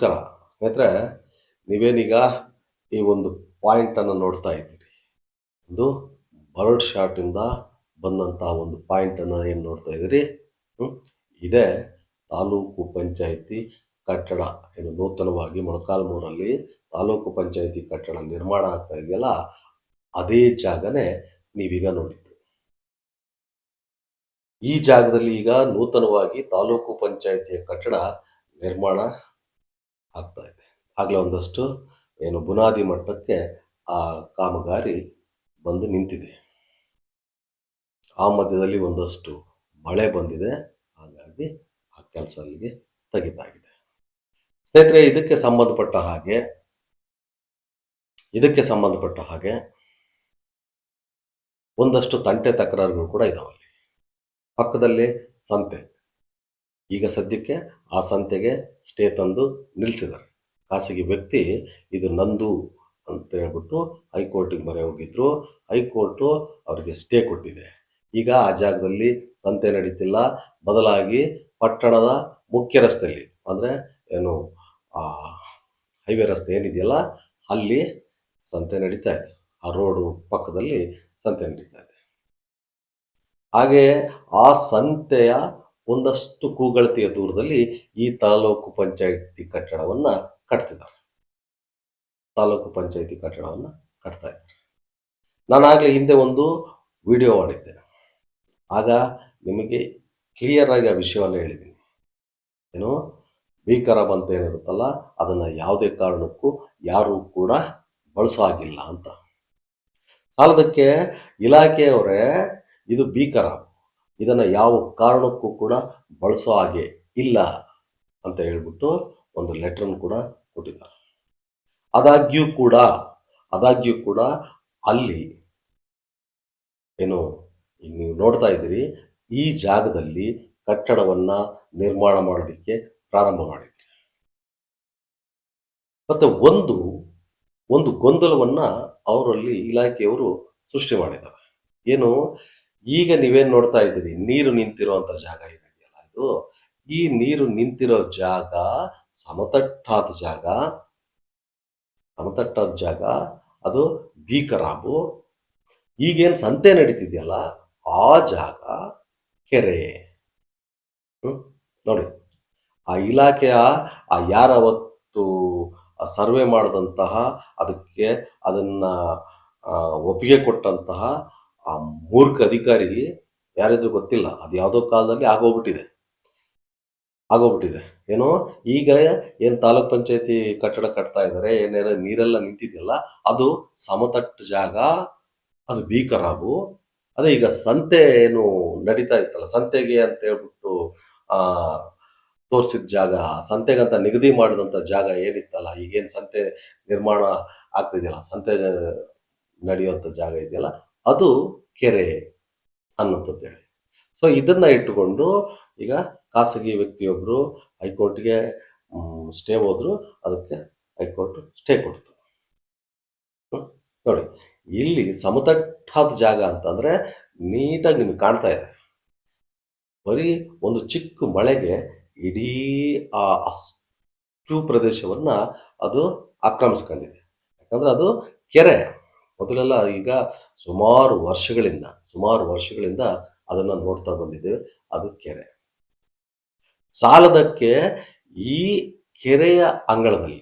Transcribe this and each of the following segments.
ನಮಸ್ಕಾರ. ಸ್ನೇಹಿತರೆ, ನೀವೇನೀಗ ಈ ಒಂದು ಪಾಯಿಂಟನ್ನು ನೋಡ್ತಾ ಇದ್ದೀರಿ. ಒಂದು ಬರ್ಡ್ ಶಾಟಿಂದ ಬಂದಂತಹ ಒಂದು ಪಾಯಿಂಟನ್ನು ಏನು ನೋಡ್ತಾ ಇದ್ದೀರಿ? ಇದೇ ತಾಲೂಕು ಪಂಚಾಯಿತಿ ಕಟ್ಟಡ. ಏನು ನೂತನವಾಗಿ ಮೊಳಕಾಲ್ಮೂರಲ್ಲಿ ತಾಲೂಕು ಪಂಚಾಯಿತಿ ಕಟ್ಟಡ ನಿರ್ಮಾಣ ಆಗ್ತಾ ಇದೆಯಲ್ಲ, ಅದೇ ಜಾಗನೇ ನೀವೀಗ ನೋಡಿದ್ದು. ಈ ಜಾಗದಲ್ಲಿ ಈಗ ನೂತನವಾಗಿ ತಾಲೂಕು ಪಂಚಾಯಿತಿಯ ಕಟ್ಟಡ ನಿರ್ಮಾಣ ಆಗ್ತಾ ಇದೆ. ಆಗಲೇ ಒಂದಷ್ಟು ಏನು ಬುನಾದಿ ಮಟ್ಟಕ್ಕೆ ಆ ಕಾಮಗಾರಿ ಬಂದು ನಿಂತಿದೆ. ಆ ಮಧ್ಯದಲ್ಲಿ ಒಂದಷ್ಟು ಮಳೆ ಬಂದಿದೆ. ಹಾಗಾಗಿ ಆ ಕೆಲಸ ಅಲ್ಲಿಗೆ ಸ್ಥಗಿತ ಆಗಿದೆ. ಸ್ನೇಹಿತರೆ, ಇದಕ್ಕೆ ಸಂಬಂಧಪಟ್ಟ ಹಾಗೆ, ಇದಕ್ಕೆ ಸಂಬಂಧಪಟ್ಟ ಹಾಗೆ ಒಂದಷ್ಟು ತಂಟೆ ತಕರಾರುಗಳು ಕೂಡ ಇದಾವಲ್ಲಿ. ಪಕ್ಕದಲ್ಲಿ ಸಂತೆ. ಈಗ ಸದ್ಯಕ್ಕೆ ಆ ಸಂತೆಗೆ ಸ್ಟೇ ತಂದು ನಿಲ್ಲಿಸಿದ್ದಾರೆ ಖಾಸಗಿ ವ್ಯಕ್ತಿ ಇದು ನಂದು ಅಂತ ಹೇಳ್ಬಿಟ್ಟು ಹೈಕೋರ್ಟಿಗೆ ಮೊರೆ ಹೋಗಿದ್ರು. ಹೈಕೋರ್ಟು ಅವರಿಗೆ ಸ್ಟೇ ಕೊಟ್ಟಿದೆ. ಈಗ ಆ ಜಾಗದಲ್ಲಿ ಸಂತೆ ನಡೀತಿಲ್ಲ. ಬದಲಾಗಿ ಪಟ್ಟಣದ ಮುಖ್ಯ ರಸ್ತೆಯಲ್ಲಿ, ಅಂದರೆ ಏನು ಹೈವೇ ರಸ್ತೆ ಏನಿದೆಯಲ್ಲ, ಅಲ್ಲಿ ಸಂತೆ ನಡೀತಾ ಇದೆ. ಆ ರೋಡು ಪಕ್ಕದಲ್ಲಿ ಸಂತೆ ನಡೀತಾ ಇದೆ. ಹಾಗೆಯೇ ಆ ಸಂತೆಯ ಒಂದಷ್ಟು ಕೂಗಳತೆಯ ದೂರದಲ್ಲಿ ಈ ತಾಲೂಕು ಪಂಚಾಯಿತಿ ಕಟ್ಟಡವನ್ನ ಕಟ್ತಿದ್ದಾರೆ. ತಾಲೂಕು ಪಂಚಾಯಿತಿ ಕಟ್ಟಡವನ್ನ ಕಟ್ತಾ ಇದ್ದಾರೆ. ನಾನಾಗಲೇ ಹಿಂದೆ ಒಂದು ವಿಡಿಯೋ ಮಾಡಿದ್ದೇನೆ. ಆಗ ನಿಮಗೆ ಕ್ಲಿಯರ್ ಆಗಿ ಆ ವಿಷಯವನ್ನು ಹೇಳಿದ್ದೀನಿ. ಏನು? ಭೀಕರ ಬಂತ ಏನಿರುತ್ತಲ್ಲ, ಅದನ್ನು ಯಾವುದೇ ಕಾರಣಕ್ಕೂ ಯಾರೂ ಕೂಡ ಬಳಸೋ ಹಾಗಿಲ್ಲ ಅಂತ. ಸಾಲದಕ್ಕೆ ಇಲಾಖೆಯವರೇ ಇದು ಭೀಕರ. ಇದನ್ನು ಯಾವ ಕಾರಣಕ್ಕೂ ಕೂಡ ಬಳಸೋ ಹಾಗೆ ಇಲ್ಲ ಅಂತ ಹೇಳ್ಬಿಟ್ಟು ಒಂದು ಲೆಟ್ರನ್ನು ಕೂಡ ಕೊಟ್ಟಿದ್ದಾರೆ. ಆದಾಗ್ಯೂ ಕೂಡ ಆದಾಗ್ಯೂ ಕೂಡ ಅಲ್ಲಿ ಏನು ನೀವು ನೋಡ್ತಾ ಇದ್ದೀರಿ, ಈ ಜಾಗದಲ್ಲಿ ಕಟ್ಟಡವನ್ನ ನಿರ್ಮಾಣ ಮಾಡೋದಕ್ಕೆ ಪ್ರಾರಂಭ ಮಾಡಿದ್ರು. ಮತ್ತೆ ಒಂದು ಒಂದು ಗೊಂದಲವನ್ನ ಅವರಲ್ಲಿ ಇಲಾಖೆಯವರು ಸೃಷ್ಟಿ ಮಾಡಿದ್ದಾರೆ. ಏನು ಈಗ ನೀವೇನ್ ನೋಡ್ತಾ ಇದ್ದೀರಿ? ನೀರು ನಿಂತಿರುವಂತ ಜಾಗ ಇದೆಯಲ್ಲ ಇದು. ಈ ನೀರು ನಿಂತಿರೋ ಜಾಗ, ಸಮತಟ್ಟಾದ ಜಾಗ ಸಮತಟ್ಟಾದ ಜಾಗ, ಅದು ಭೀಕರಾಬು. ಈಗೇನು ಸಂತೆ ನಡೀತಿದೆಯಲ್ಲ, ಆ ಜಾಗ ಕೆರೆ? ನೋಡಿ. ಆ ಇಲಾಖೆಯ, ಆ ಯಾರ ಅವತ್ತು ಸರ್ವೆ ಮಾಡಿದಂತಹ, ಅದಕ್ಕೆ ಅದನ್ನ ಒಪ್ಪಿಗೆ ಕೊಟ್ಟಂತಹ ಆ ಮೂರ್ಖ ಅಧಿಕಾರಿ ಯಾರಿದ್ರು ಗೊತ್ತಿಲ್ಲ. ಅದು ಯಾವುದೋ ಕಾಲದಲ್ಲಿ ಆಗೋಗ್ಬಿಟ್ಟಿದೆ. ಆಗೋಗ್ಬಿಟ್ಟಿದೆ. ಏನೋ ಈಗ ಏನು ತಾಲೂಕ್ ಪಂಚಾಯತಿ ಕಟ್ಟಡ ಕಟ್ತಾ ಇದ್ದಾರೆ ಏನೇನೋ ನೀರೆಲ್ಲ ನಿಂತಿದೆಯಲ್ಲ, ಅದು ಸಮತಟ್ಟು ಜಾಗ, ಅದು ಭೀಕರಾಗು ಅದೇ ಈಗ ಸಂತೆ ಏನು ನಡೀತಾ ಇತ್ತಲ್ಲ, ಸಂತೆಗೆ ಅಂತ ಹೇಳ್ಬಿಟ್ಟು, ಆ, ತೋರಿಸಿದ ಜಾಗ, ಸಂತೆಗಂತ ನಿಗದಿ ಮಾಡಿದಂಥ ಜಾಗ ಏನಿತ್ತಲ್ಲ, ಈಗೇನು ಸಂತೆ ನಿರ್ಮಾಣ ಆಗ್ತಿದೆಯಲ್ಲ, ಸಂತೆ ನಡೆಯುವಂಥ ಜಾಗ ಇದೆಯಲ್ಲ ಅದು ಕೆರೆ ಅನ್ನುವಂಥದ್ದು ಹೇಳಿ. ಸೊ ಇದನ್ನ ಇಟ್ಟುಕೊಂಡು ಈಗ ಖಾಸಗಿ ವ್ಯಕ್ತಿಯೊಬ್ಬರು ಹೈಕೋರ್ಟ್ಗೆ ಸ್ಟೇ ಹೋದ್ರು, ಅದಕ್ಕೆ ಹೈಕೋರ್ಟ್ ಸ್ಟೇ ಕೊಡ್ತು? ನೋಡಿ, ಇಲ್ಲಿ ಸಮತಟ್ಟಾದ ಜಾಗ ಅಂತಂದ್ರೆ ನೀಟಾಗಿ ನಿಮ್ಗೆ ಕಾಣ್ತಾ ಇದೆ. ಬರೀ ಒಂದು ಚಿಕ್ಕ ಮಳೆಗೆ ಇಡೀ, ಆ, ಅಷ್ಟು ಪ್ರದೇಶವನ್ನ ಅದು ಆಕ್ರಮಿಸ್ಕೊಂಡಿದೆ. ಯಾಕಂದ್ರೆ ಅದು ಕೆರೆ. ಮೊದಲೆಲ್ಲ ಈಗ ಸುಮಾರು ವರ್ಷಗಳಿಂದ ಸುಮಾರು ವರ್ಷಗಳಿಂದ ಅದನ್ನ ನೋಡ್ತಾ ಬಂದಿದ್ದೇವೆ. ಅದು ಕೆರೆ. ಸಾಲದಕ್ಕೆ ಈ ಕೆರೆಯ ಅಂಗಳದಲ್ಲಿ,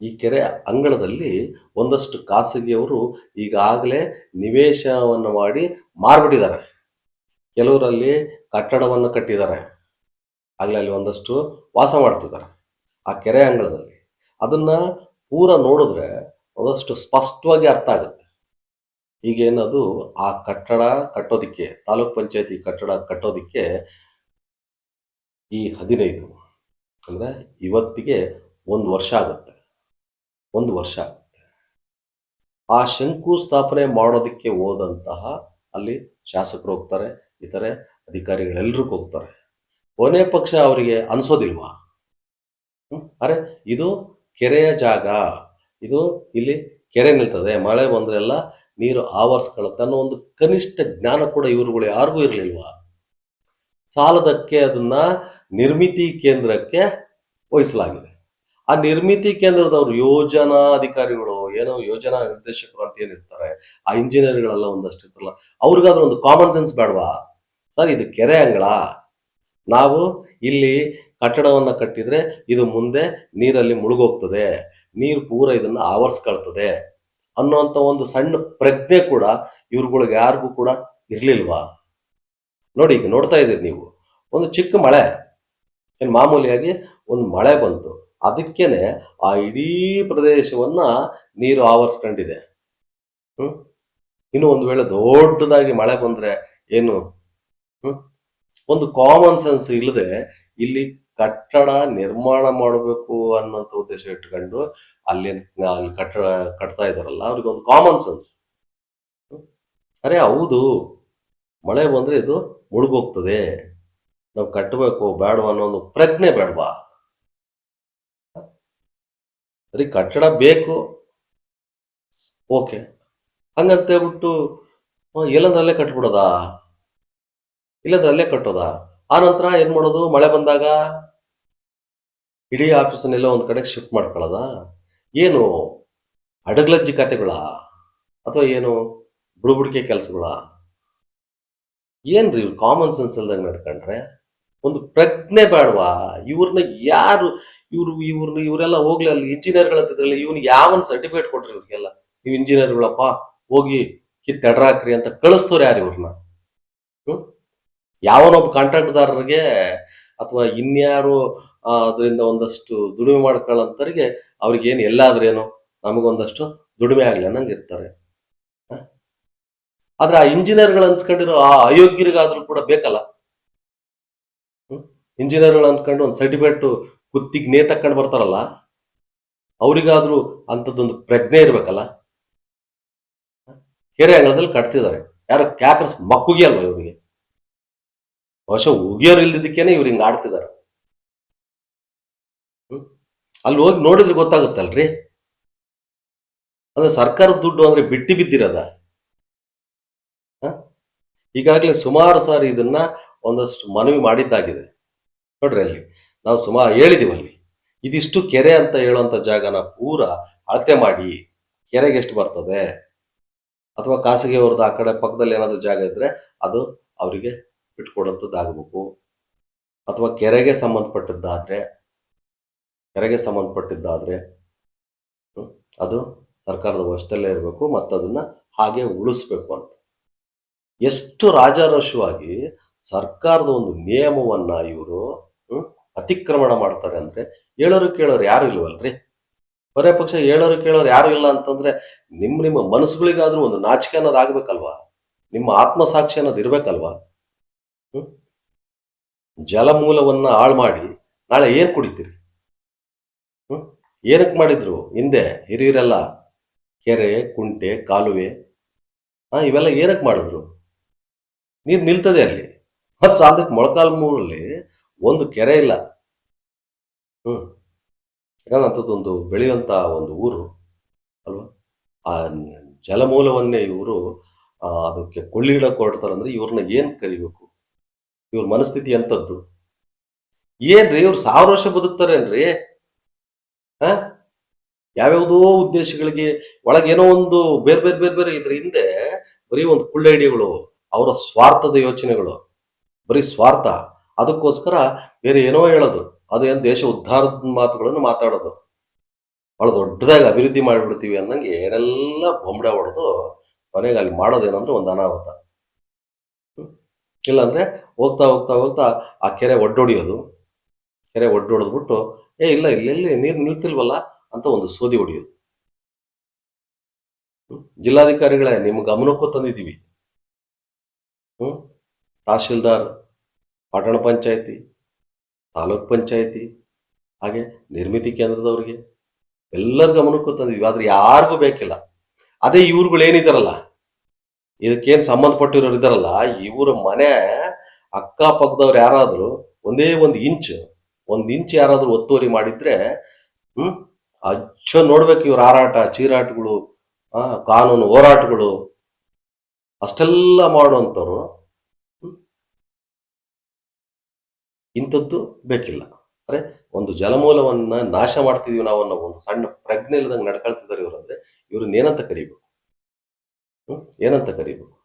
ಈ ಕೆರೆ ಅಂಗಳದಲ್ಲಿ ಒಂದಷ್ಟು ಖಾಸಗಿಯವರು ಈಗಾಗಲೇ ನಿವೇಶನವನ್ನು ಮಾಡಿ ಮಾರ್ಬಿಟ್ಟಿದ್ದಾರೆ. ಕೆಲವರಲ್ಲಿ ಕಟ್ಟಡವನ್ನು ಕಟ್ಟಿದ್ದಾರೆ. ಆಗಲೇ ಅಲ್ಲಿ ಒಂದಷ್ಟು ವಾಸ ಮಾಡ್ತಿದ್ದಾರೆ ಆ ಕೆರೆ ಅಂಗಳದಲ್ಲಿ. ಅದನ್ನ ಪೂರ ನೋಡಿದ್ರೆ ಒಂದಷ್ಟು ಸ್ಪಷ್ಟವಾಗಿ ಅರ್ಥ ಆಗುತ್ತೆ. ಈಗೇನದು ಆ ಕಟ್ಟಡ ಕಟ್ಟೋದಿಕ್ಕೆ, ತಾಲೂಕ್ ಪಂಚಾಯತಿ ಕಟ್ಟಡ ಕಟ್ಟೋದಿಕ್ಕೆ ಈ ಹದಿನೈದು ಅಂದ್ರೆ ಇವತ್ತಿಗೆ ಒಂದು ವರ್ಷ ಆಗುತ್ತೆ. ಒಂದು ವರ್ಷ ಆಗುತ್ತೆ. ಆ ಶಂಕುಸ್ಥಾಪನೆ ಮಾಡೋದಕ್ಕೆ ಹೋದಂತಹ ಅಲ್ಲಿ ಶಾಸಕರು ಹೋಗ್ತಾರೆ, ಇತರೆ ಅಧಿಕಾರಿಗಳೆಲ್ಲರಿಗೂ ಹೋಗ್ತಾರೆ. ಕೊನೆ ಪಕ್ಷ ಅವರಿಗೆ ಅನ್ಸೋದಿಲ್ವಾ? ಅರೆ ಇದು ಕೆರೆಯ ಜಾಗ, ಇದು ಇಲ್ಲಿ ಕೆರೆ ನಿಲ್ತದೆ, ಮಳೆ ಬಂದ್ರೆಲ್ಲ ನೀರು ಆವರಿಸ್ಕೊಳ್ಳುತ್ತೆ ಅನ್ನೋ ಒಂದು ಕನಿಷ್ಠ ಜ್ಞಾನ ಕೂಡ ಇವರುಗಳು ಯಾರಿಗೂ ಇರಲಿಲ್ವಾ? ಸಾಲದಕ್ಕೆ ಅದನ್ನ ನಿರ್ಮಿತಿ ಕೇಂದ್ರಕ್ಕೆ ವಹಿಸಲಾಗಿದೆ. ಆ ನಿರ್ಮಿತಿ ಕೇಂದ್ರದವರು ಯೋಜನಾ ಅಧಿಕಾರಿಗಳು, ಏನೋ ಯೋಜನಾ ನಿರ್ದೇಶಕರು ಅಂತ ಏನಿರ್ತಾರೆ, ಆ ಇಂಜಿನಿಯರ್ಗಳೆಲ್ಲ ಒಂದಷ್ಟು ಇರ್ತಾರಲ್ಲ, ಅವ್ರಿಗಾದ್ರೂ ಒಂದು ಕಾಮನ್ ಸೆನ್ಸ್ ಬೇಡವಾ? ಸರ್, ಇದು ಕೆರೆ ಅಂಗಳ. ನಾವು ಇಲ್ಲಿ ಕಟ್ಟಡವನ್ನ ಕಟ್ಟಿದ್ರೆ ಇದು ಮುಂದೆ ನೀರಲ್ಲಿ ಮುಳುಗೋಗ್ತದೆ. ನೀರು ಪೂರ ಇದನ್ನ ಆವರಿಸ್ಕೊಳ್ತದೆ. ಅನ್ನೋಂಥ ಒಂದು ಸಣ್ಣ ಪ್ರಜ್ಞೆ ಕೂಡ ಇವ್ರುಗಳಿಗೆ ಯಾರಿಗೂ ಕೂಡ ಇರ್ಲಿಲ್ವಾ? ನೋಡಿ, ಈಗ ನೋಡ್ತಾ ಇದ್ದೀರಿ ನೀವು. ಒಂದು ಚಿಕ್ಕ ಮಳೆ. ಏನು ಮಾಮೂಲಿಯಾಗಿ ಒಂದು ಮಳೆ ಬಂತು. ಅದಕ್ಕೇನೆ ಆ ಇಡೀ ಪ್ರದೇಶವನ್ನ ನೀರು ಆವರಿಸ್ಕೊಂಡಿದೆ. ಹ್ಮ್? ಇನ್ನು ಒಂದು ವೇಳೆ ದೊಡ್ಡದಾಗಿ ಮಳೆ ಬಂದ್ರೆ ಏನು? ಹ್ಮ್? ಒಂದು ಕಾಮನ್ ಸೆನ್ಸ್ ಇಲ್ಲದೆ ಇಲ್ಲಿ ಕಟ್ಟಡ ನಿರ್ಮಾಣ ಮಾಡಬೇಕು ಅನ್ನೋಂಥ ಉದ್ದೇಶ ಇಟ್ಕೊಂಡು ಅಲ್ಲಿ ಅಲ್ಲಿ ಕಟ್ಟ ಕಟ್ತಾ ಇದಾರಲ್ಲ ಅವ್ರಿಗೆ ಒಂದು ಕಾಮನ್ ಸೆನ್ಸ್ ಅರೆ ಹೌದು, ಮಳೆ ಬಂದ್ರೆ ಇದು ಮುಳುಗೋಗ್ತದೆ. ನಾವು ಕಟ್ಟಬೇಕು ಬೇಡವಾ ಅನ್ನೋ ಒಂದು ಪ್ರಜ್ಞೆ ಬೇಡವಾ? ಸರಿ, ಕಟ್ಟಡ ಬೇಕು. ಓಕೆ. ಹಂಗಂತ ಹೇಳ್ಬಿಟ್ಟು ಎಲ್ಲದ್ರಲ್ಲೇ ಎಲ್ಲಂದ್ರಲ್ಲೇ ಇಲ್ಲದ್ರಲ್ಲೇ ಕಟ್ಟೋದ? ಆ ನಂತರ ಏನ್ ಮಾಡೋದು? ಮಳೆ ಬಂದಾಗ ಇಡೀ ಆಫೀಸನ್ನೆಲ್ಲ ಒಂದ್ ಕಡೆ ಶಿಫ್ಟ್ ಮಾಡ್ಕೊಳ್ಳೋದ? ಏನು ಅಡಗ್ಲಜ್ಜಿ ಕತೆಗಳ ಅಥವಾ ಏನು ಬುಡುಬುಡಿಕೆ ಕೆಲಸಗಳ? ಏನ್ರಿ ಕಾಮನ್ ಸೆನ್ಸ್ ಇಲ್ದಂಗೆ ನಡ್ಕೊಂಡ್ರೆ? ಒಂದು ಪ್ರಜ್ಞೆ ಬೇಡವಾ? ಇವ್ರನ್ನ ಯಾರು ಇವ್ರು ಇವ್ರನ್ನ ಇವರೆಲ್ಲ ಹೋಗ್ಲಿ, ಅಲ್ಲಿ ಇಂಜಿನಿಯರ್ಗಳಂತಿದ್ರಲ್ಲ ಇವ್ನ ಯಾವನ್ ಸರ್ಟಿಫಿಕೇಟ್ ಕೊಟ್ರಿ ಇವ್ರಿಗೆಲ್ಲ? ನೀವು ಇಂಜಿನಿಯರ್ಗಳಪ್ಪ ಹೋಗಿ ಕಿತ್ತೆಡ್ರಾಕ್ರಿ ಅಂತ ಕಳಿಸ್ತವ್ರು ಯಾರು ಇವ್ರನ್ನ ಹ್ಮ್? ಯಾವನೊಬ್ಬ ಕಾಂಟ್ರಾಕ್ಟ್ದಾರರಿಗೆ ಅಥವಾ ಇನ್ಯಾರು ಅದರಿಂದ ಒಂದಷ್ಟು ದುಡಿಮೆ ಮಾಡ್ಕೊಳ್ಳೋಂಥವ್ರಿಗೆ ಅವ್ರಿಗೆ ಏನು ಎಲ್ಲಾದ್ರೇನು ನಮಗೊಂದಷ್ಟು ದುಡಿಮೆ ಆಗ್ಲಿ ಇರ್ತಾರೆ ಆದ್ರೆ ಆ ಇಂಜಿನಿಯರ್ಗಳು ಅನ್ಸ್ಕೊಂಡಿರೋ ಆ ಅಯೋಗ್ಯರಿಗಾದ್ರೂ ಕೂಡ ಬೇಕಲ್ಲ? ಇಂಜಿನಿಯರ್ಗಳು ಅನ್ಕೊಂಡು ಒಂದು ಸರ್ಟಿಫಿಕೇಟ್ ಕುತ್ತಿಗೆ ನೇ ತಕ್ಕೊಂಡು ಬರ್ತಾರಲ್ಲ, ಅವರಿಗಾದ್ರೂ ಅಂಥದ್ದೊಂದು ಪ್ರಜ್ಞೆ ಇರ್ಬೇಕಲ್ಲ? ಕೆರೆ ಅಂಗಳದಲ್ಲಿ ಕಟ್ತಿದ್ದಾರೆ. ಯಾರು ಕ್ಯಾಕರ್ಸ್ ಮಕ್ಕುಗೆ ಅಲ್ವಾ ಇವರಿಗೆ? ಬಹುಶಃ ಉಗಿಯೋರು ಇಲ್ದಿದ್ದಕ್ಕೇನೆ ಇವ್ರು ಹಿಂಗ್ ಆಡ್ತಿದ್ದಾರೆ? ಅಲ್ಲಿ ಹೋಗಿ ನೋಡಿದ್ರೆ ಗೊತ್ತಾಗುತ್ತಲ್ರಿ? ಅಂದ್ರೆ ಸರ್ಕಾರದ ದುಡ್ಡು ಅಂದ್ರೆ ಬಿಟ್ಟಿ ಬಿದ್ದಿರದ? ಈಗಾಗಲೇ ಸುಮಾರು ಸಾರಿ ಇದನ್ನ ಒಂದಷ್ಟು ಮನವಿ ಮಾಡಿದ್ದಾಗಿದೆ. ನೋಡ್ರಿ ಅಲ್ಲಿ, ನಾವು ಸುಮಾರು ಹೇಳಿದೀವಲ್ಲಿ ಇದಿಷ್ಟು ಕೆರೆ ಅಂತ ಹೇಳುವಂತ ಜಾಗನ ಪೂರ ಅಳತೆ ಮಾಡಿ, ಕೆರೆಗೆ ಎಷ್ಟು ಬರ್ತದೆ? ಅಥವಾ ಖಾಸಗಿ ಅವ್ರದ್ದು ಆ ಕಡೆ ಪಕ್ಕದಲ್ಲಿ ಏನಾದ್ರು ಜಾಗ ಇದ್ರೆ ಅದು ಅವರಿಗೆ ಬಿಟ್ಕೊಡುವಂಥದ್ದಾಗಬೇಕು ಅಥವಾ ಕೆರೆಗೆ ಸಂಬಂಧಪಟ್ಟದ್ದಾದ್ರೆ ಕೆರೆಗೆ ಸಂಬಂಧಪಟ್ಟಿದ್ದಾದ್ರೆ ಅದು ಸರ್ಕಾರದ ವಶದಲ್ಲೇ ಇರಬೇಕು ಮತ್ತು ಅದನ್ನ ಹಾಗೆ ಉಳಿಸ್ಬೇಕು ಅಂತ. ಎಷ್ಟು ರಾಜಾರಶವಾಗಿ ಸರ್ಕಾರದ ಒಂದು ನಿಯಮವನ್ನ ಇವರು ಅತಿಕ್ರಮಣ ಮಾಡ್ತಾರೆ ಅಂದ್ರೆ ಹೇಳೋರು ಕೇಳೋರು ಯಾರು ಇಲ್ವಲ್ರಿ? ಬರೇ ಪಕ್ಷ ಹೇಳೋರು ಕೇಳೋರು ಯಾರು ಇಲ್ಲ ಅಂತಂದ್ರೆ ನಿಮ್ಮ ನಿಮ್ಮ ಮನಸ್ಸುಗಳಿಗಾದ್ರೂ ಒಂದು ನಾಚಿಕೆ ಅನ್ನೋದು ಆಗ್ಬೇಕಲ್ವಾ? ನಿಮ್ಮ ಆತ್ಮಸಾಕ್ಷಿ ಅನ್ನೋದು ಇರ್ಬೇಕಲ್ವಾ? ಜಲಮೂಲವನ್ನ ಹಾಳು ಮಾಡಿ ನಾಳೆ ಏನ್ ಕುಡಿತೀರಿ? ಏನಕ್ಕೆ ಮಾಡಿದ್ರು? ಹಿಂದೆ ಹಿರಿಯರೆಲ್ಲ ಕೆರೆ, ಕುಂಟೆ, ಕಾಲುವೆ ಹಾ ಇವೆಲ್ಲ ಏನಕ್ಕೆ ಮಾಡಿದ್ರು? ನೀರು ನಿಲ್ತದೆ ಅಲ್ಲಿ. ಮತ್ತು ಸಾಲದಕ್ಕೆ ಮೊಳಕಾಲ್ಮೂರಲ್ಲಿ ಒಂದು ಕೆರೆ ಇಲ್ಲ. ಹ್ಞೂ ಯಾಕಂದ್ರೆ ಅಂಥದ್ದೊಂದು ಬೆಳೆಯುವಂತ ಒಂದು ಊರು, ಅಲ್ವಾ? ಆ, ಜಲಮೂಲವನ್ನೇ ಇವರು ಅದಕ್ಕೆ ಕೊಳ್ಳಿಡಕ್ಕೆ ಹೊರಡ್ತಾರಂದ್ರೆ ಇವ್ರನ್ನ ಏನು ಕರಿಬೇಕು? ಇವ್ರ ಮನಸ್ಥಿತಿ ಎಂಥದ್ದು ಏನ್ರಿ ಇವ್ರು ಸಾವಿರ ವರ್ಷ ಬದುಕ್ತಾರೇನ್ರಿ? ಹ? ಯಾವ್ಯಾವುದೋ ಉದ್ದೇಶಗಳಿಗೆ ಒಳಗೇನೋ ಒಂದು ಬೇರೆ ಬೇರೆ ಬೇರೆ ಬೇರೆ ಇದ್ರ ಹಿಂದೆ ಬರೀ ಒಂದು ಕುಳ್ಳ ಐಡಿಯಾಗಳು ಅವರ ಸ್ವಾರ್ಥದ ಯೋಚನೆಗಳು, ಬರೀ ಸ್ವಾರ್ಥ. ಅದಕ್ಕೋಸ್ಕರ ಬೇರೆ ಏನೋ ಹೇಳೋದು. ಅದೇನು ದೇಶ ಉದ್ಧಾರದ ಮಾತುಗಳನ್ನು ಮಾತಾಡೋದು. ಬಹಳ ದೊಡ್ಡದಾಗಿ ಅಭಿವೃದ್ಧಿ ಮಾಡಿಬಿಡ್ತೀವಿ ಅನ್ನಂಗೆ ಏನೆಲ್ಲ ಬೊಂಬಡೆ ಹೊಡೆದು ಕೊನೆಗೆ ಅಲ್ಲಿ ಮಾಡೋದೇನಂದ್ರೆ ಒಂದು ಅನಾಹುತ. ಇಲ್ಲಾಂದ್ರೆ ಹೋಗ್ತಾ ಹೋಗ್ತಾ ಹೋಗ್ತಾ ಆ ಕೆರೆ ಒಡ್ಡೊಡಿಯೋದು. ಕೆರೆ ಒಡ್ಡೊಡೆದ್ಬಿಟ್ಟು ಏ, ಇಲ್ಲ ಇಲ್ಲೆಲ್ಲಿ ನೀರು ನಿಲ್ತಿಲ್ವಲ್ಲ ಅಂತ ಒಂದು ಸೋದಿ ಹೊಡೆಯೋದು. ಜಿಲ್ಲಾಧಿಕಾರಿಗಳೇ ನಿಮ್ಮ ಗಮನಕ್ಕೂ ತಂದಿದ್ದೀವಿ. ಹ್ಮ್, ತಹಶೀಲ್ದಾರ್, ಪಟ್ಟಣ ಪಂಚಾಯತಿ, ತಾಲೂಕ್ ಪಂಚಾಯತಿ, ಹಾಗೆ ನಿರ್ಮಿತಿ ಕೇಂದ್ರದವ್ರಿಗೆ ಎಲ್ಲರ ಗಮನಕ್ಕೂ ತಂದಿದ್ವಿ ಆದ್ರೆ ಯಾರಿಗೂ ಬೇಕಿಲ್ಲ. ಅದೇ ಇವ್ರುಗಳು ಏನಿದಾರಲ್ಲ, ಇದಕ್ಕೇನ್ ಸಂಬಂಧಪಟ್ಟಿರೋರು ಇದಾರಲ್ಲ, ಇವ್ರ ಮನೆ ಅಕ್ಕಪಕ್ಕದವ್ರು ಯಾರಾದ್ರೂ ಒಂದೇ ಒಂದು ಇಂಚ್ ಒಂದ್ ಇಂಚ್ ಯಾರಾದ್ರೂ ಒತ್ತುವರಿ ಮಾಡಿದ್ರೆ, ಹ್ಮ್, ಅಚ್ಚ ನೋಡ್ಬೇಕು ಇವ್ರ ಹಾರಾಟ, ಚೀರಾಟಗಳು, ಆ, ಕಾನೂನು ಹೋರಾಟಗಳು, ಅಷ್ಟೆಲ್ಲ ಮಾಡುವಂಥವ್ರು? ಇಂಥದ್ದು ಬೇಕಿಲ್ಲ. ಅಂದ್ರೆ ಒಂದು ಜಲಮೂಲವನ್ನ ನಾಶ ಮಾಡ್ತಿದೀವಿ ನಾವು ಅನ್ನೋ ಒಂದು ಸಣ್ಣ ಪ್ರಜ್ಞೆ ಇಲ್ಲದಂಗೆ ನಡ್ಕೊಳ್ತಿದ್ದಾರೆ ಇವರು ಅಂದ್ರೆ, ಇವ್ರನ್ನ ಏನಂತ ಕರಿಬೇಕು? ಹ್ಮ್, ಏನಂತ ಕರಿಬೇಕು?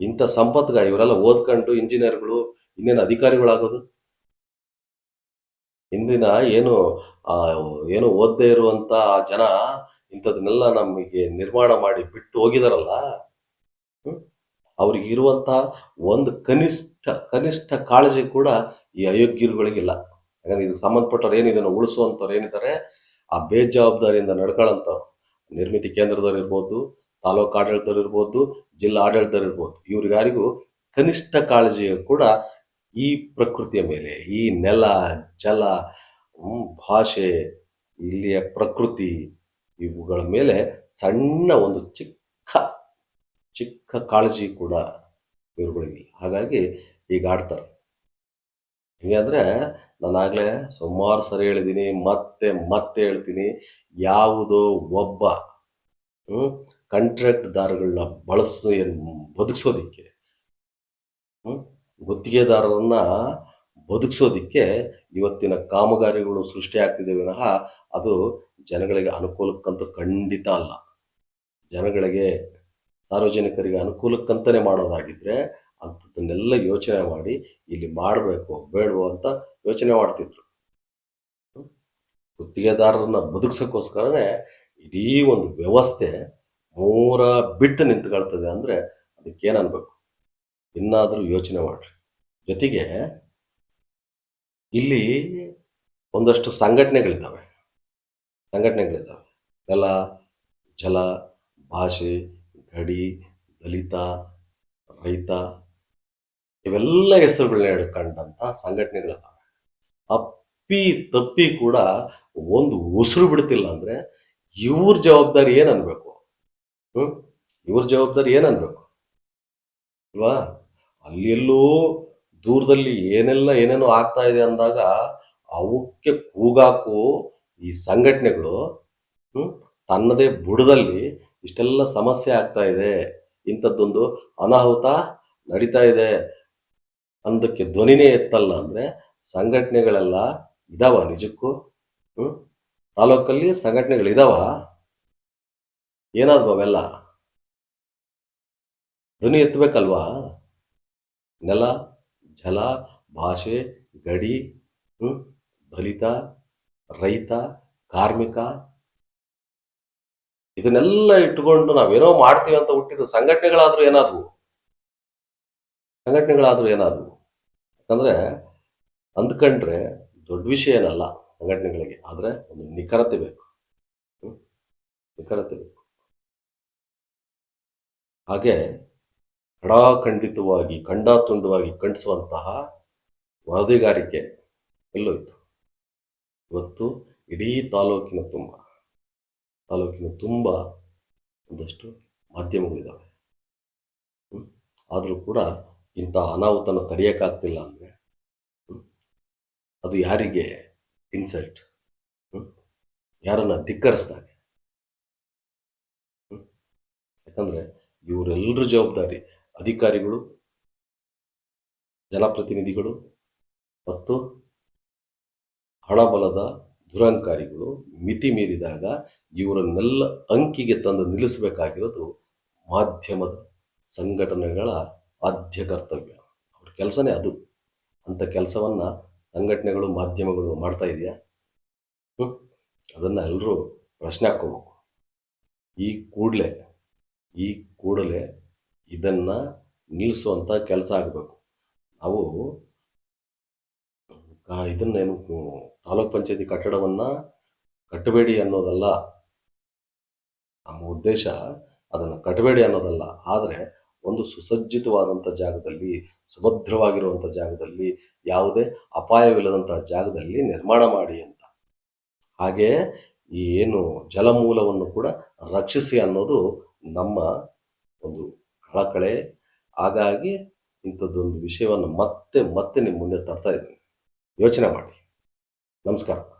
ಇಂಥ ಸಂಪತ್ಗ ಇವರೆಲ್ಲ ಓದ್ಕೊಂಡು, ಇಂಜಿನಿಯರ್ಗಳು, ಇನ್ನೇನು ಅಧಿಕಾರಿಗಳಾಗೋದು? ಇಂದಿನ ಏನು ಏನು ಓದ್ದೆ ಇರುವಂತ ಜನ ಇಂಥದನ್ನೆಲ್ಲ ನಮಗೆ ನಿರ್ಮಾಣ ಮಾಡಿ ಬಿಟ್ಟು ಹೋಗಿದಾರಲ್ಲ ಅವ್ರಿಗೆ ಇರುವಂತ ಒಂದು ಕನಿಷ್ಠ ಕನಿಷ್ಠ ಕಾಳಜಿ ಕೂಡ ಈ ಅಯೋಗ್ಯರುಗಳಿಗಿಲ್ಲ. ಯಾಕಂದ್ರೆ ಇದಕ್ಕೆ ಸಂಬಂಧಪಟ್ಟವ್ರು ಏನಿದನ್ನು ಉಳಿಸುವಂಥವ್ರು ಏನಿದ್ದಾರೆ, ಆ ಬೇಜವಾಬ್ದಾರಿಯಿಂದ ನಡ್ಕೊಳ್ಳೋಂಥವ್ರು ನಿರ್ಮಿತಿ ಕೇಂದ್ರದವ್ರು ಇರ್ಬೋದು, ತಾಲೂಕು ಆಡಳಿತರು ಇರ್ಬೋದು, ಜಿಲ್ಲಾ ಆಡಳಿತರು ಇರ್ಬೋದು. ಇವ್ರಿಗಾರಿಗೂ ಕನಿಷ್ಠ ಕಾಳಜಿ ಕೂಡ ಈ ಪ್ರಕೃತಿಯ ಮೇಲೆ, ಈ ನೆಲ, ಜಲ ಭಾಷೆ, ಇಲ್ಲಿಯ ಪ್ರಕೃತಿ, ಇವುಗಳ ಮೇಲೆ ಸಣ್ಣ ಒಂದು ಚಿಕ್ಕ ಚಿಕ್ಕ ಕಾಳಜಿ ಕೂಡ ಇವ್ರುಗಳಿಗಿಲ್ಲ ಹಾಗಾಗಿ ಈಗ ಆಡ್ತಾರೆ. ಹೇಗೆ ನಾನು ಸುಮಾರು ಸರಿ ಹೇಳಿದ್ದೀನಿ ಮತ್ತೆ ಮತ್ತೆ ಹೇಳ್ತೀನಿ. ಯಾವುದೋ ಒಬ್ಬ ಕಾಂಟ್ರಾಕ್ಟ್ದಾರಗಳನ್ನ ಬಳಸಿ ಬದುಕಿಸೋದಿಕ್ಕೆ, ಹ್ಮ್ ಗುತ್ತಿಗೆದಾರರನ್ನ ಬದುಕಿಸೋದಿಕ್ಕೆ ಇವತ್ತಿನ ಕಾಮಗಾರಿಗಳು ಸೃಷ್ಟಿ ಆಗ್ತಿದೆ ವಿನಃ ಅದು ಜನಗಳಿಗೆ ಅನುಕೂಲಕ್ಕಂತೂ ಖಂಡಿತ ಅಲ್ಲ. ಜನಗಳಿಗೆ ಸಾರ್ವಜನಿಕರಿಗೆ ಅನುಕೂಲಕ್ಕಂತಲೇ ಮಾಡೋದಾಗಿದ್ರೆ ಅಂಥದ್ದನ್ನೆಲ್ಲ ಯೋಚನೆ ಮಾಡಿ ಇಲ್ಲಿ ಮಾಡಬೇಕು, ಬೇಡವೋ ಅಂತ ಯೋಚನೆ ಮಾಡ್ತಿದ್ರು? ಗುತ್ತಿಗೆದಾರರನ್ನ ಬದುಕ್ಸೋಕ್ಕೋಸ್ಕರನೇ ಇಡೀ ಒಂದು ವ್ಯವಸ್ಥೆ ಮೂರ ಬಿಟ್ಟು ನಿಂತ್ಕೊಳ್ತದೆ ಅಂದ್ರೆ ಅದಕ್ಕೇನು ಅನ್ಬೇಕು? ಇನ್ನಾದರೂ ಯೋಚನೆ ಮಾಡ್ರಿ. ಜೊತೆಗೆ ಇಲ್ಲಿ ಒಂದಷ್ಟು ಸಂಘಟನೆಗಳಿದ್ದಾವೆ. ಸಂಘಟನೆಗಳಿದ್ದಾವೆ. ನೆಲ, ಜಲ, ಭಾಷೆ, ಗಡಿ, ದಲಿತ, ರೈತ ಇವೆಲ್ಲ ಹೆಸರುಗಳನ್ನ ಹಿಡ್ಕೊಂಡಂತ ಸಂಘಟನೆಗಳಿದ್ದಾವೆ. ಅಪ್ಪಿ ತಪ್ಪಿ ಕೂಡ ಒಂದು ಉಸಿರು ಬಿಡ್ತಿಲ್ಲ ಅಂದ್ರೆ ಇವ್ರ ಜವಾಬ್ದಾರಿ ಏನ್ ಅನ್ಬೇಕು ಹ್ಮ್? ಇವ್ರ ಜವಾಬ್ದಾರಿ ಏನ್ ಅನ್ಬೇಕು ಅಲ್ವಾ ಅಲ್ಲಿ ಎಲ್ಲೋ ದೂರದಲ್ಲಿ ಏನೆಲ್ಲ ಏನೇನೋ ಆಗ್ತಾ ಇದೆ ಅಂದಾಗ ಅವಕ್ಕೆ ಕೂಗಾಕು ಈ ಸಂಘಟನೆಗಳು ತನ್ನದೇ ಬುಡದಲ್ಲಿ ಇಷ್ಟೆಲ್ಲ ಸಮಸ್ಯೆ ಆಗ್ತಾ ಇದೆ. ಇಂಥದ್ದೊಂದು ಅನಾಹುತ ನಡೀತಾ ಇದೆ. ಅಂದಕ್ಕೆ ಧ್ವನಿನೇ ಎತ್ತಲ್ಲ ಅಂದ್ರೆ ಸಂಘಟನೆಗಳೆಲ್ಲ ಇದಾವ ನಿಜಕ್ಕೂ? ಹ್ಮ್, ತಾಲೂಕಲ್ಲಿ ಸಂಘಟನೆಗಳು ಇದಾವ? ಏನಾದ್ವು ಅವೆಲ್ಲ? ಧ್ವನಿ ಎತ್ತಬೇಕಲ್ವಾ? ನೆಲ ಜಲ ಭಾಷೆ, ಗಡಿ ದಲಿತ, ರೈತ, ಕಾರ್ಮಿಕ. ಇದನ್ನೆಲ್ಲ ಇಟ್ಕೊಂಡು ನಾವೇನೋ ಮಾಡ್ತೀವಿ ಅಂತ ಹುಟ್ಟಿದ ಸಂಘಟನೆಗಳಾದ್ರೂ ಏನಾದ್ವು? ಸಂಘಟನೆಗಳಾದ್ರೂ ಏನಾದ್ವು? ಯಾಕಂದ್ರೆ ಅಂದ್ಕೊಂಡ್ರೆ ದೊಡ್ಡ ವಿಷಯ ಏನಲ್ಲ ಸಂಘಟನೆಗಳಿಗೆ, ಆದ್ರೆ ಒಂದು ನಿಖರತೆ ಬೇಕು. ನಿಖರತೆ ಬೇಕು. ಹಾಗೆ ಖಡಾಖಂಡಿತವಾಗಿ ಖಂಡಾತುಂಡವಾಗಿ ಖಂಡಿಸುವಂತಹ ವರದಿಗಾರಿಕೆ ಎಲ್ಲೋಯ್ತು ಇವತ್ತು ಇಡೀ ತಾಲೂಕಿನ ತುಂಬ ತಾಲೂಕಿನ ತುಂಬ ಒಂದಷ್ಟು ಮಾಧ್ಯಮಗಳಿದ್ದಾವೆ? ಆದರೂ ಕೂಡ ಇಂಥ ಅನಾಹುತನ ತಡೆಯೋಕ್ಕಾಗ್ತಿಲ್ಲ ಅಂದರೆ ಅದು ಯಾರಿಗೆ ಇನ್ಸಲ್ಟ್ ಯಾರನ್ನ ಧಿಕ್ಕರಿಸ್ತಾರೆ ಯಾಕಂದ್ರೆ ಇವರೆಲ್ಲರ ಜವಾಬ್ದಾರಿ ಅಧಿಕಾರಿಗಳು ಜನಪ್ರತಿನಿಧಿಗಳು ಮತ್ತು ಹಣಬಲದ ದುರಂಕಾರಿಗಳು ಮಿತಿ ಮೀರಿದಾಗ ಇವರನ್ನೆಲ್ಲ ಅಂಕಿಗೆ ತಂದು ನಿಲ್ಲಿಸಬೇಕಾಗಿರೋದು ಮಾಧ್ಯಮದ ಸಂಘಟನೆಗಳ ಆದ್ಯ ಕರ್ತವ್ಯ. ಅವ್ರ ಕೆಲಸನೇ ಅದು. ಅಂಥ ಕೆಲಸವನ್ನು ಸಂಘಟನೆಗಳು, ಮಾಧ್ಯಮಗಳು ಮಾಡ್ತಾ ಇದೆಯಾ? ಅದನ್ನು ಎಲ್ಲರೂ ಪ್ರಶ್ನೆ ಹಾಕ್ಕೋಬೇಕು. ಈ ಕೂಡಲೇ ಈ ಕೂಡಲೇ ಇದನ್ನ ನಿಲ್ಲಿಸುವಂಥ ಕೆಲಸ ಆಗಬೇಕು. ನಾವು ಇದನ್ನೇನು ತಾಲೂಕ್ ಪಂಚಾಯತಿ ಕಟ್ಟಡವನ್ನ ಕಟ್ಟಬೇಡಿ ಅನ್ನೋದಲ್ಲ. ನಮ್ಮ ಉದ್ದೇಶ ಅದನ್ನು ಕಟ್ಟಬೇಡಿ ಅನ್ನೋದಲ್ಲ. ಆದರೆ ಒಂದು ಸುಸಜ್ಜಿತವಾದಂಥ ಜಾಗದಲ್ಲಿ ಸುಭದ್ರವಾಗಿರುವಂಥ ಜಾಗದಲ್ಲಿ, ಯಾವುದೇ ಅಪಾಯವಿಲ್ಲದಂತಹ ಜಾಗದಲ್ಲಿ ನಿರ್ಮಾಣ ಮಾಡಿ ಅಂತ. ಹಾಗೆ ಈ ಏನು ಜಲಮೂಲವನ್ನು ಕೂಡ ರಕ್ಷಿಸಿ ಅನ್ನೋದು ನಮ್ಮ ಒಂದು ಕಳಕಳೆ. ಹಾಗಾಗಿ ಇಂಥದ್ದೊಂದು ವಿಷಯವನ್ನು ಮತ್ತೆ ಮತ್ತೆ ನಿಮ್ಮ ಮುಂದೆ ತರ್ತಾ ಇದ್ದೀನಿ. ಯೋಚನೆ ಮಾಡಿ. ನಮಸ್ಕಾರ.